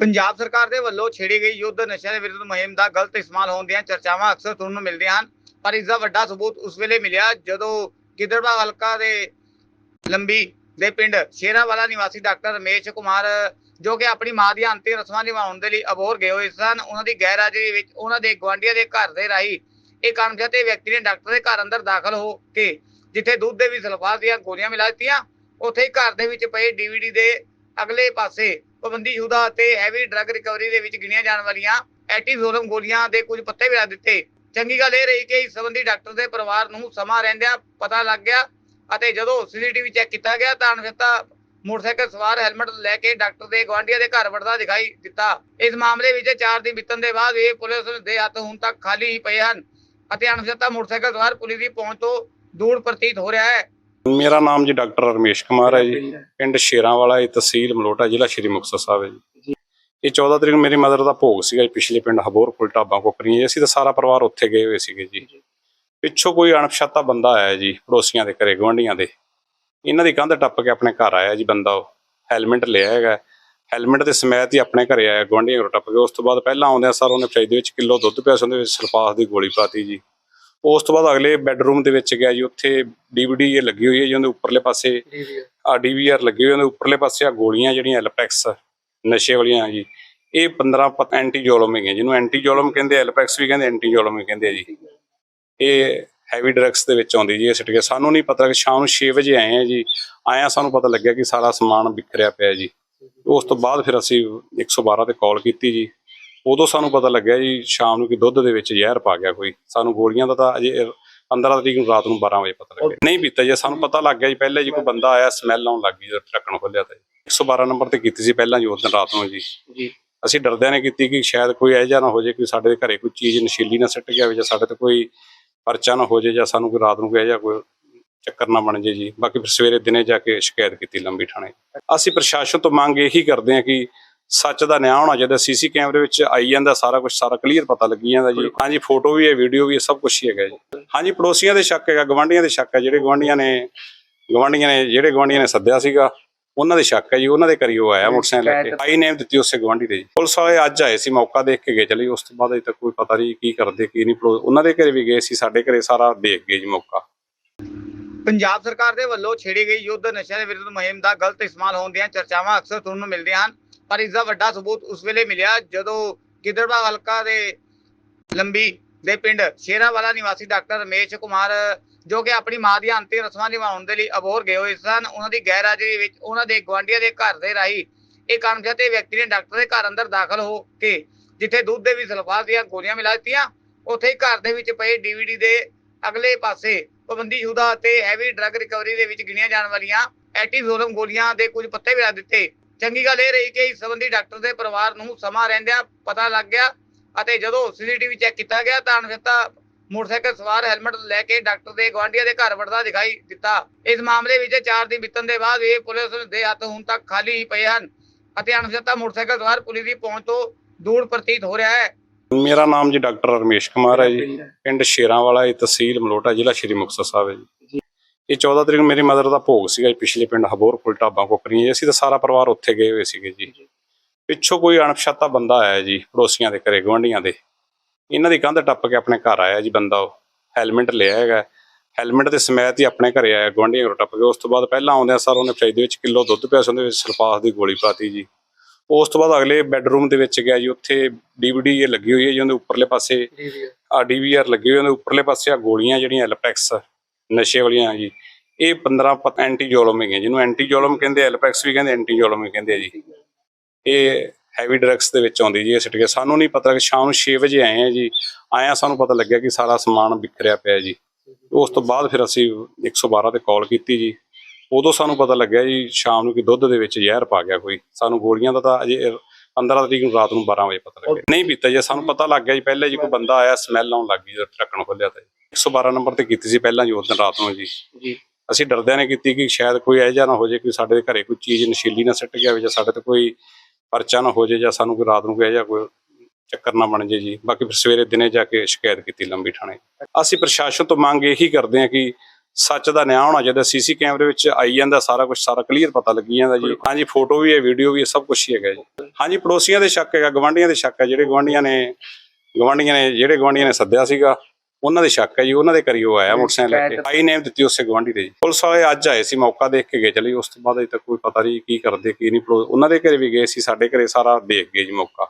ਪੰਜਾਬ ਸਰਕਾਰ ਦੇ ਵੱਲੋਂ ਛੇੜੀ ਗਈ ਯੁੱਧ ਨਸ਼ਿਆਂ ਦੇ ਵਿਰੁੱਧ ਮੁਹਿੰਮ ਦਾ ਗਲਤ ਇਸਤੇਮਾਲ ਹੋਣ ਦੀਆਂ ਚਰਚਾਵਾਂ ਅਕਸਰ ਸੁਣਨ ਨੂੰ ਮਿਲਦੀਆਂ ਹਨ, ਪਰ ਇਸ ਦਾ ਵੱਡਾ ਸਬੂਤ ਉਸ ਵੇਲੇ ਮਿਲਿਆ ਜਦੋਂ ਗਿੱਦੜਬਾਹ ਹਲਕਾ ਦੇ ਲੰਬੀ ਦੇ ਪਿੰਡ ਸ਼ੇਰਾਵਾਲਾ ਨਿਵਾਸੀ ਡਾਕਟਰ ਰਮੇਸ਼ ਕੁਮਾਰ, ਜੋ ਕਿ ਆਪਣੀ ਮਾਂ ਦੀਆਂ ਅੰਤਿਮ ਰਸਮਾਂ ਨਿਭਾਉਣ ਦੇ ਲਈ ਅਬੋਹਰ ਗਏ ਹੋਏ ਸਨ, ਉਹਨਾਂ ਦੀ ਗੈਰ ਹਾਜ਼ਰੀ ਵਿੱਚ ਉਹਨਾਂ ਦੇ ਗਵਾਂਢੀਆਂ ਦੇ ਘਰ ਦੇ ਰਾਹੀਂ ਇੱਕ ਅਣਪਛਾਤੇ ਵਿਅਕਤੀ ਨੇ ਡਾਕਟਰ ਦੇ ਘਰ ਅੰਦਰ ਦਾਖਲ ਹੋ ਕੇ ਜਿੱਥੇ ਦੁੱਧ ਦੇ ਵਿੱਚ ਸਲਫਾਤ ਦੀਆਂ ਗੋਲੀਆਂ ਮਿਲਾ ਦਿੱਤੀਆਂ, ਉੱਥੇ ਹੀ ਘਰ ਦੇ ਵਿੱਚ ਪਏ ਡੀਵੀਡੀ ਦੇ ਅਗਲੇ ਪਾਸੇ ਪਾਬੰਦੀਸ਼ੁਦਾ ਅਤੇ ਹੈਵੀ ਡਰੱਗ ਰਿਕਵਰੀ ਦੇ ਵਿੱਚ ਗਿਣੀਆਂ ਜਾਣ ਵਾਲੀਆਂ ਐਂਟੀਜ਼ੋਲਮ ਗੋਲੀਆਂ ਦੇ ਕੁਝ ਪੱਤੇ ਵੀ ਲਾ ਦਿੱਤੇ। ਚੰਗੀ ਗੱਲ ਇਹ ਰਹੀ ਕਿ ਇਸ ਸੰਬੰਧੀ ਡਾਕਟਰ ਦੇ ਪਰਿਵਾਰ ਨੂੰ ਸਮਾਂ ਰਹਿੰਦਿਆਂ ਪਤਾ ਲੱਗ ਗਿਆ ਅਤੇ ਜਦੋਂ ਸੀਸੀਟੀਵੀ ਚੈੱਕ ਕੀਤਾ ਗਿਆ ਤਾਂ ਅਣਪਛਾਤਾ ਮੋਟਰਸਾਈਕਲ ਸਵਾਰ ਹੈਲਮਟ ਲੈ ਕੇ ਡਾਕਟਰ ਦੇ ਗਵਾਂਢੀਆਂ ਦੇ ਘਰ ਵੜਦਾ ਦਿਖਾਈ ਦਿੱਤਾ। ਇਸ ਮਾਮਲੇ ਵਿੱਚ 4 ਦਿਨ ਬੀਤਣ ਦੇ ਬਾਅਦ ਇਹ ਪੁਲਿਸ ਦੇ ਹੱਥ ਹੁਣ ਤੱਕ ਖਾਲੀ ਹੀ ਪਏ ਹਨ ਅਤੇ ਅਣਸਤਾ ਮੋਟਰਸਾਈਕਲ ਸਵਾਰ ਪੁਲਿਸ ਦੀ ਪਹੁੰਚ ਤੋਂ ਦੂਰ ਪ੍ਰਤੀਤ ਹੋ ਰਿਹਾ ਹੈ। ਮੇਰਾ ਨਾਮ ਜੀ ਡਾਕਟਰ ਰਮੇਸ਼ ਕੁਮਾਰ ਹੈ ਜੀ। ਪਿੰਡ ਸ਼ੇਰਾਂ ਵਾਲਾ ਇਹ ਤਹਿਸੀਲ ਮਲੋਟਾ ਜ਼ਿਲ੍ਹਾ ਸ਼੍ਰੀ ਮੁਕਤਸਰ ਸਾਹਿਬ ਹੈ ਜੀ। ਇਹ 14 ਤਰੀਕ ਨੂੰ ਮੇਰੀ ਮਦਰ ਦਾ ਭੋਗ ਸੀਗਾ ਜੀ ਪਿਛਲੇ ਪਿੰਡ ਹਬੋਰ ਕੋਲ ਢਾਬਾ ਕੋਕਰੀ ਜੀ। ਅਸੀਂ ਤਾਂ ਸਾਰਾ ਪਰਿਵਾਰ ਉੱਥੇ ਗਏ ਹੋਏ ਸੀਗੇ ਜੀ। ਪਿੱਛੋਂ ਕੋਈ ਅਣਪਛਾਤਾ ਬੰਦਾ ਆਇਆ ਜੀ ਪੜੋਸੀਆਂ ਦੇ ਘਰੇ ਗੁਆਂਢੀਆਂ ਦੇ। ਇਹਨਾਂ ਦੀ ਕੰਧ ਟੱਪ ਕੇ ਆਪਣੇ ਘਰ ਆਇਆ ਜੀ ਬੰਦਾ ਉਹ। ਹੈਲਮਟ ਲਿਆ ਹੈਗਾ। ਹੈਲਮਟ ਦੇ ਸਮੇਤ ਹੀ ਆਪਣੇ ਘਰੇ ਆਇਆ ਗੁਆਂਢੀਆਂ ਘਰੋਂ ਟੱਪ ਕੇ। ਉਸ ਤੋਂ ਬਾਅਦ ਪਹਿਲਾਂ ਆਉਂਦਿਆਂ ਸਰ ਉਹਨੇ ਫਰਿੱਜ ਦੇ ਵਿੱਚ ਕਿਲੋ ਦੁੱਧ ਪਿਆ ਸੀ ਉਹਦੇ ਵਿੱਚ ਸਲਫਾਸ ਦੀ ਗੋਲੀ ਪਾਤੀ ਜੀ। ਉਸ ਤੋਂ ਬਾਅਦ ਅਗਲੇ ਬੈੱਡਰੂਮ ਦੇ ਵਿੱਚ ਗਿਆ ਜੀ ਉੱਥੇ ਡੀਵੀਡੀ ਇਹ ਲੱਗੀ ਹੋਈ ਹੈ ਜੀ ਉਹਦੇ ਉੱਪਰਲੇ ਪਾਸੇ। ਆ ਡੀਵੀਆਰ ਲੱਗੀ ਹੋਈ ਉਹਦੇ ਉੱਪਰਲੇ ਪਾਸੇ ਆ ਗੋਲੀਆਂ ਜਿਹੜੀਆਂ ਐਲਪੈਕਸ ਨਸ਼ੇ ਵਾਲੀਆਂ ਜੀ। ਇਹ 15 ਪ- ਐਂਟੀਜੋਲਮ ਹੈਗੀਆਂ ਜਿਹਨੂੰ ਐਂਟੀਜੋਲਮ ਕਹਿੰਦੇ ਐਲਪੈਕਸ ਵੀ ਕਹਿੰਦੇ ਐਂਟੀਜੋਲਮ ਵੀ ਕਹਿੰਦੇ ਆ ਜੀ। ਇਹ ਹੈਵੀ ਡਰੱਗਸ ਦੇ ਵਿੱਚ ਆਉਂਦੀ ਜੀ ਇਹ ਸਿੱਟ ਕੇ। ਸਾਨੂੰ ਨਹੀਂ ਪਤਾ ਕਿ ਸ਼ਾਮ ਨੂੰ 6 ਵਜੇ ਆਏ ਆ ਜੀ ਆਇਆ ਸਾਨੂੰ ਪਤਾ ਲੱਗਿਆ ਕਿ ਸਾਰਾ ਸਮਾਨ ਵਿਖਰਿਆ ਪਿਆ ਜੀ। ਉਸ ਤੋਂ ਬਾਅਦ ਫਿਰ ਅਸੀਂ 112 ਤੇ ਕਾਲ ਕੀਤੀ ਜੀ। ਉਦੋਂ ਸਾਨੂੰ ਪਤਾ ਲੱਗਿਆ ਜੀ ਸ਼ਾਮ ਨੂੰ ਕਿ ਦੁੱਧ ਦੇ ਵਿੱਚ ਜ਼ਹਿਰ ਪਾ ਗਿਆ ਕੋਈ। ਸਾਨੂੰ ਗੋਲੀਆਂ ਦਾ ਤਾਂ ਅਜੇ 15 ਤਰੀਕ ਨੂੰ ਰਾਤ ਨੂੰ 12 ਵਜੇ ਪਤਾ ਲੱਗਿਆ। ਨਹੀਂ ਪੀਤਾ ਜੀ ਸਾਨੂੰ ਪਤਾ ਲੱਗ ਗਿਆ ਜੀ ਪਹਿਲੇ ਜੀ ਕੋਈ ਬੰਦਾ ਆਇਆ ਸਮੈਲ ਆਉਣ ਲੱਗ ਗਈ ਜਦੋਂ ਢੱਕਣ ਖੋਲਿਆ ਤਾਂ। ਜੀ 112 ਨੰਬਰ ਤੇ ਕੀਤੀ ਸੀ ਪਹਿਲਾਂ ਜੀ ਉਸ ਦਿਨ ਰਾਤ ਨੂੰ ਜੀ। ਜੀ। ਅਸੀਂ ਡਰਦਿਆਂ ਨੇ ਕੀਤੀ ਕਿ ਸ਼ਾਇਦ ਕੋਈ ਇਹੋ ਜਿਹਾ ਨਾ ਹੋ ਜਾਏ ਕਿ ਸਾਡੇ ਘਰੇ ਕੋਈ ਚੀਜ਼ ਨਸ਼ੀਲੀ ਨਾ ਸਿੱਟ ਗਿਆ ਹੋਵੇ ਜਾਂ ਸਾਡੇ ਤੇ ਕੋਈ ਪਰਚਾ ਨਾ ਹੋ ਜਾਏ ਜਾਂ ਸਾਨੂੰ ਕੋਈ ਰਾਤ ਨੂੰ ਕੋਈ ਜਿਹਾ ਕੋਈ ਚੱਕਰ ਨਾ ਬਣ ਜੇ ਜੀ। ਬਾਕੀ ਫਿਰ ਸਵੇਰੇ ਦਿਨੇ ਜਾ ਕੇ ਸ਼ਿਕਾਇਤ ਕੀਤੀ ਲੰਬੀ ਥਾਣੇ। ਅਸੀਂ ਪ੍ਰਸ਼ਾਸਨ ਤੋਂ ਮੰਗ ਇਹੀ ਕਰਦੇ ਹਾਂ ਕਿ ਸੱਚ ਦਾ ਨਿਆਂ ਹੋਣਾ ਚਾਹੀਦਾ ਸੀਸੀ ਕੈਮਰੇ ਵਿੱਚ ਆਈ ਜਾਂਦਾ ਸਾਰਾ ਕੁਝ ਸਾਰਾ ਕਲੀਅਰ ਪਤਾ ਲੱਗੀ ਜਾਂਦਾ ਜੀ। ਹਾਂਜੀ ਫੋਟੋ ਵੀ ਹੈ ਵੀਡੀਓ ਵੀ ਹੈ ਸਭ ਕੁਝ ਹੀ ਹੈਗਾ ਜੀ। ਹਾਂਜੀ ਪੜੋਸੀਆਂ ਦੇ ਸ਼ੱਕ ਹੈਗਾ ਗਵਾਂਢੀਆਂ ਦੇ ਸ਼ੱਕ ਹੈ ਜਿਹੜੇ ਗਵਾਂਢੀਆਂ ਨੇ ਗਵਾਂਢੀਆਂ ਨੇ ਜਿਹੜੇ ਗਵਾਂਢੀਆਂ ਨੇ ਸੱਦਿਆ ਸੀਗਾ ਉਹਨਾਂ ਦੇ ਸ਼ੱਕ ਹੈ ਜੀ ਉਹਨਾਂ ਦੇ ਕਰੀ ਉਹ ਆਇਆ ਮੋਟਰਸਾਈਕਲ ਲੈ ਕੇ। ਆਈ ਨੇਮ ਦਿੱਤੀ ਉਸੇ ਗਵਾਂਢੀ ਦੇ ਪੁਲਿਸ ਵਾਲੇ ਅੱਜ ਆਏ ਸੀ ਮੌਕਾ ਦੇਖ ਕੇ ਗਏ ਚਲੇ ਉਸ ਤੋਂ ਬਾਅਦ ਅਜੇ ਤੱਕ ਕੋਈ ਪਤਾ ਨਹੀਂ ਕੀ ਕਰਦੇ ਕੀ ਨਹੀਂ ਉਹਨਾਂ ਦੇ ਘਰੇ ਵੀ ਗਏ ਸੀ ਸਾਡੇ ਘਰੇ ਸਾਰਾ ਦੇਖ ਗਏ ਜੀ ਮੌਕਾ। ਪੰਜਾਬ ਸਰਕਾਰ ਦੇ ਵੱਲੋਂ ਛੇੜੀ ਗਈ ਯੁੱਧ ਨਸ਼ਿਆਂ ਦੇ ਵਿਰੁੱਧ ਮੁਹਿੰਮ ਦਾ ਗਲਤ ਇਸਤੇਮਾਲ ਹੋਣ ਦੀਆਂ ਚਰਚਾਵਾਂ ਅਕਸਰ ਸੁਣਨ ਨੂੰ ਮਿਲਦੀਆਂ ਹਨ। ਪਰ ਇਸ ਦਾ ਵੱਡਾ ਸਬੂਤ ਉਸ ਵੇਲੇ ਮਿਲਿਆ ਜਦੋਂ ਗਿੱਦੜਬਾਹ ਹਲਕਾ ਦੇ ਲੰਬੀ ਦੇ ਪਿੰਡ ਸ਼ੇਰਾਵਾਲਾ ਨਿਵਾਸੀ ਡਾਕਟਰ ਰਮੇਸ਼ ਕੁਮਾਰ, ਜੋ ਕਿ ਆਪਣੀ ਮਾਂ ਦੀਆਂ ਅੰਤਿਮ ਰਸਮਾਂ ਨਿਭਾਉਣ ਦੇ ਲਈ ਅਬੋਹਰ ਗਏ ਹੋਏ ਸਨ, ਉਹਨਾਂ ਦੀ ਗੈਰ ਹਾਜ਼ਰੀ ਵਿੱਚ ਉਹਨਾਂ ਦੇ ਗਵਾਂਢੀਆਂ ਦੇ ਘਰ ਦੇ ਰਾਹੀਂ ਇੱਕ ਅਣਪਛਾਤੇ ਵਿਅਕਤੀ ਨੇ ਡਾਕਟਰ ਦੇ ਘਰ ਅੰਦਰ ਦਾਖਲ ਹੋ ਕੇ ਜਿੱਥੇ ਦੁੱਧ ਦੇ ਵੀ ਸਲਫਾਤ ਦੀਆਂ ਗੋਲੀਆਂ ਮਿਲਾ ਦਿੱਤੀਆਂ, ਉੱਥੇ ਹੀ ਘਰ ਦੇ ਵਿੱਚ ਪਏ ਡੀਵੀਡੀ ਦੇ ਅਗਲੇ ਪਾਸੇ ਪਾਬੰਦੀਸ਼ੁਦਾ ਅਤੇ ਹੈਵੀ ਡਰੱਗ ਰਿਕਵਰੀ ਦੇ ਵਿੱਚ ਗਿਣੀਆਂ ਜਾਣ ਵਾਲੀਆਂ ਐਂਟੀਜ਼ੋਲਮ ਗੋਲੀਆਂ ਦੇ ਕੁਝ ਪੱਤੇ ਵੀ ਲਾ ਦਿੱਤੇ। ਚੰਗੀ ਗੱਲ ਇਹ ਰਹੀ ਕਿ ਇਸ ਸੰਬੰਧੀ ਡਾਕਟਰ ਦੇ ਪਰਿਵਾਰ ਨੂੰ ਸਮਾਂ ਰਹਿੰਦਿਆਂ ਪਤਾ ਲੱਗ ਗਿਆ ਅਤੇ ਜਦੋਂ ਸੀਸੀਟੀਵੀ ਚੈੱਕ ਕੀਤਾ ਗਿਆ ਤਾਂ ਅਣਪਛਾਤਾ ਮੋਟਰਸਾਈਕਲ ਸਵਾਰ ਹੈਲਮਟ ਲੈ ਕੇ ਡਾਕਟਰ ਦੇ ਗਵਾਂਢੀਆਂ ਦੇ ਘਰ ਵੜਦਾ ਦਿਖਾਈ ਦਿੱਤਾ। ਇਸ ਮਾਮਲੇ ਵਿੱਚ 4 ਦਿਨ ਬੀਤਣ ਦੇ ਬਾਅਦ ਇਹ ਪੁਲਿਸ ਦੇ ਹੱਥ ਹੁਣ ਤੱਕ ਖਾਲੀ ਹੀ ਪਏ ਹਨ ਅਤੇ ਅਣਪਛਾਤਾ ਮੋਟਰਸਾਈਕਲ ਸਵਾਰ ਪੁਲਿਸ ਦੀ ਪਹੁੰਚ ਤੋਂ ਦੂਰ ਪ੍ਰਤੀਤ ਹੋ ਰਿਹਾ ਹੈ। ਮੇਰਾ ਨਾਮ ਜੀ ਡਾਕਟਰ ਰਮੇਸ਼ ਕੁਮਾਰ ਹੈ ਜੀ। ਪਿੰਡ ਸ਼ੇਰਾਂ ਵਾਲਾ ਇਹ ਤਹਿਸੀਲ ਮਲੋਟਾ ਜ਼ਿਲ੍ਹਾ ਸ਼੍ਰੀ ਮੁਕਤਸਰ ਸਾਹਿਬ ਹੈ ਜੀ। ਇਹ 14 ਤਰੀਕ ਨੂੰ ਮੇਰੀ ਮਦਰ ਦਾ ਭੋਗ ਸੀਗਾ ਜੀ ਪਿਛਲੇ ਪਿੰਡ ਹਬੋਰ ਕੋਲ ਢਾਬਾ ਕੋਕਰੀ ਜੀ। ਅਸੀਂ ਤਾਂ ਸਾਰਾ ਪਰਿਵਾਰ ਉੱਥੇ ਗਏ ਹੋਏ ਸੀਗੇ ਜੀ। ਪਿੱਛੋਂ ਕੋਈ ਅਣਪਛਾਤਾ ਬੰਦਾ ਆਇਆ ਜੀ ਪੜੋਸੀਆਂ ਦੇ ਘਰੇ ਗੁਆਂਢੀਆਂ ਦੇ। ਇਹਨਾਂ ਦੀ ਕੰਧ ਟੱਪ ਕੇ ਆਪਣੇ ਘਰ ਆਇਆ ਜੀ ਬੰਦਾ ਉਹ। ਹੈਲਮਟ ਲਿਆ ਹੈਗਾ। ਹੈਲਮਟ ਦੇ ਸਮੇਤ ਹੀ ਆਪਣੇ ਘਰੇ ਆਇਆ ਗੁਆਂਢੀਆਂ ਘਰੋਂ ਟੱਪ ਕੇ। ਉਸ ਤੋਂ ਬਾਅਦ ਪਹਿਲਾਂ ਆਉਂਦਿਆਂ ਸਰ ਉਹਨੇ ਫਰਿੱਜ ਦੇ ਵਿੱਚ ਕਿਲੋ ਦੁੱਧ ਪਿਆ ਸੀ ਉਹਦੇ ਵਿੱਚ ਸਲਫਾਸ ਦੀ ਗੋਲੀ ਪਾਤੀ ਜੀ। ਉਸ ਤੋਂ ਬਾਅਦ ਅਗਲੇ ਬੈੱਡਰੂਮ ਦੇ ਵਿੱਚ ਗਿਆ ਜੀ ਉੱਥੇ ਡੀਵੀਡੀ ਇਹ ਲੱਗੀ ਹੋਈ ਹੈ ਜੀ ਉਹਦੇ ਉੱਪਰਲੇ ਪਾਸੇ। ਆ ਡੀਵੀਆਰ ਲੱਗੀ ਹੋਈ ਉਹਦੇ ਉੱਪਰਲੇ ਪਾਸੇ ਆ ਗੋਲੀਆਂ ਜਿਹੜੀਆਂ ਐਲਪੈਕਸ ਨਸ਼ੇ ਵਾਲੀਆਂ ਜੀ। ਇਹ 15 ਪ- ਐਂਟੀਜੋਲਮ ਹੈ ਜਿਹਨੂੰ ਐਂਟੀਜੋਲਮ ਕਹਿੰਦੇ ਐਲਪੈਕਸ ਵੀ ਕਹਿੰਦੇ, ਐਂਟੀਜੋਲਮ ਵੀ ਕਹਿੰਦੇ ਆ ਜੀ। ਇਹ ਹੈਵੀ ਡਰੱਗਸ ਦੇ ਵਿੱਚ ਆਉਂਦੀ ਜੀ, ਇਹ ਸਿੱਟ ਕੇ। ਸਾਨੂੰ ਨਹੀਂ ਪਤਾ ਕਿ ਸ਼ਾਮ ਨੂੰ 6 ਵਜੇ ਆਏ ਆ ਜੀ। ਆਇਆ ਸਾਨੂੰ ਪਤਾ ਲੱਗਿਆ ਕਿ ਸਾਰਾ ਸਮਾਨ ਵਿਖਰਿਆ ਪਿਆ ਜੀ। ਉਸ ਤੋਂ ਬਾਅਦ ਫਿਰ ਅਸੀਂ 112 ਤੇ ਕਾਲ ਕੀਤੀ ਜੀ। ਉਦੋਂ ਸਾਨੂੰ ਪਤਾ ਲੱਗਿਆ ਜੀ, ਸ਼ਾਮ ਨੂੰ ਕਿ ਦੁੱਧ ਦੇ ਵਿੱਚ ਜ਼ਹਿਰ ਪਾ ਗਿਆ ਕੋਈ। ਸਾਨੂੰ ਗੋਲੀਆਂ ਦਾ ਤਾਂ ਅਜੇ 15 ਤਰੀਕ ਨੂੰ ਰਾਤ ਨੂੰ 12 ਵਜੇ ਪਤਾ ਲੱਗਿਆ। ਨਹੀਂ ਪੀਤਾ ਜੀ ਸਾਨੂੰ ਪਤਾ ਲੱਗ ਗਿਆ ਜੀ ਪਹਿਲੇ ਜੀ ਕੋਈ ਬੰਦਾ ਆਇਆ ਸਮੈਲ ਆਉਣ ਲੱਗ ਗਈ ਜਦੋਂ ਢੱਕਣ ਖੋਲਿਆ ਤਾਂ ਜੀ। 112 ਨੰਬਰ ਤੇ ਕੀਤੀ ਸੀ ਪਹਿਲਾਂ ਜੀ ਉਸ ਦਿਨ ਰਾਤ ਨੂੰ ਜੀ। ਜੀ। ਅਸੀਂ ਡਰਦਿਆਂ ਨੇ ਕੀਤੀ ਕਿ ਸ਼ਾਇਦ ਕੋਈ ਇਹੋ ਜਿਹਾ ਨਾ ਹੋ ਜਾਏ ਕਿ ਸਾਡੇ ਦੇ ਘਰੇ ਕੋਈ ਚੀਜ਼ ਨਸ਼ੀਲੀ ਨਾ ਸਿੱਟ ਗਿਆ ਹੋਵੇ ਜਾਂ ਸਾਡੇ ਤੇ ਕੋਈ ਪਰਚਾ ਨਾ ਹੋ ਜਾਏ ਜਾਂ ਸਾਨੂੰ ਕੋਈ ਰਾਤ ਨੂੰ ਕੋਈ ਜਿਹਾ ਕੋਈ ਚੱਕਰ ਨਾ ਬਣ ਜੇ ਜੀ। ਬਾਕੀ ਫਿਰ ਸਵੇਰੇ ਦਿਨੇ ਜਾ ਕੇ ਸ਼ਿਕਾਇਤ ਕੀਤੀ ਲੰਬੀ ਥਾਣੇ। ਅਸੀਂ ਪ੍ਰਸ਼ਾਸਨ ਤੋਂ ਮੰਗ ਇਹੀ ਕਰਦੇ ਹਾਂ ਕਿ ਸੱਚ ਦਾ ਨਿਆਂ ਹੋਣਾ ਚਾਹੀਦਾ। ਸੀਸੀ ਕੈਮਰੇ ਵਿੱਚ ਆਈ ਜਾਂਦਾ ਸਾਰਾ ਕੁਝ ਸਾਰਾ ਕਲੀਅਰ ਪਤਾ ਲੱਗੀ ਜਾਂਦਾ ਜੀ। ਹਾਂਜੀ ਫੋਟੋ ਵੀ ਹੈ ਵੀਡੀਓ ਵੀ ਹੈ ਸਭ ਕੁਝ ਹੀ ਹੈਗਾ ਜੀ। ਹਾਂਜੀ ਪੜੋਸੀਆਂ ਦੇ ਸ਼ੱਕ ਹੈਗਾ ਗਵਾਂਢੀਆਂ ਦੇ ਸ਼ੱਕ ਹੈ ਜਿਹੜੇ ਗਵਾਂਢੀਆਂ ਨੇ ਗਵਾਂਢੀਆਂ ਨੇ ਜਿਹੜੇ ਗਵਾਂਢੀਆਂ ਨੇ ਸੱਦਿਆ ਸੀਗਾ ਉਹਨਾਂ ਦੇ ਸ਼ੱਕ ਹੈ ਜੀ ਉਹਨਾਂ ਦੇ ਕਰੀ ਉਹ ਆਇਆ ਮੋਟਰਸਾਈਕਲ ਲੈ ਕੇ। ਆਈ ਨੇਮ ਦਿੱਤੀ ਉਸੇ ਗਵਾਂਢੀ ਦੇ ਜੀ। ਪੁਲਿਸ ਵਾਲੇ ਅੱਜ ਆਏ ਸੀ ਮੌਕਾ ਦੇਖ ਕੇ ਗਏ ਚਲੀ ਉਸ ਤੋਂ ਬਾਅਦ ਅਜੇ ਤੱਕ ਕੋਈ ਪਤਾ ਨਹੀਂ ਕੀ ਕਰਦੇ ਕੀ ਨਹੀਂ ਉਹਨਾਂ ਦੇ ਘਰੇ ਵੀ ਗਏ ਸੀ ਸਾਡੇ ਘਰੇ ਸਾਰਾ ਦੇਖ ਗਏ ਜੀ ਮੌਕਾ।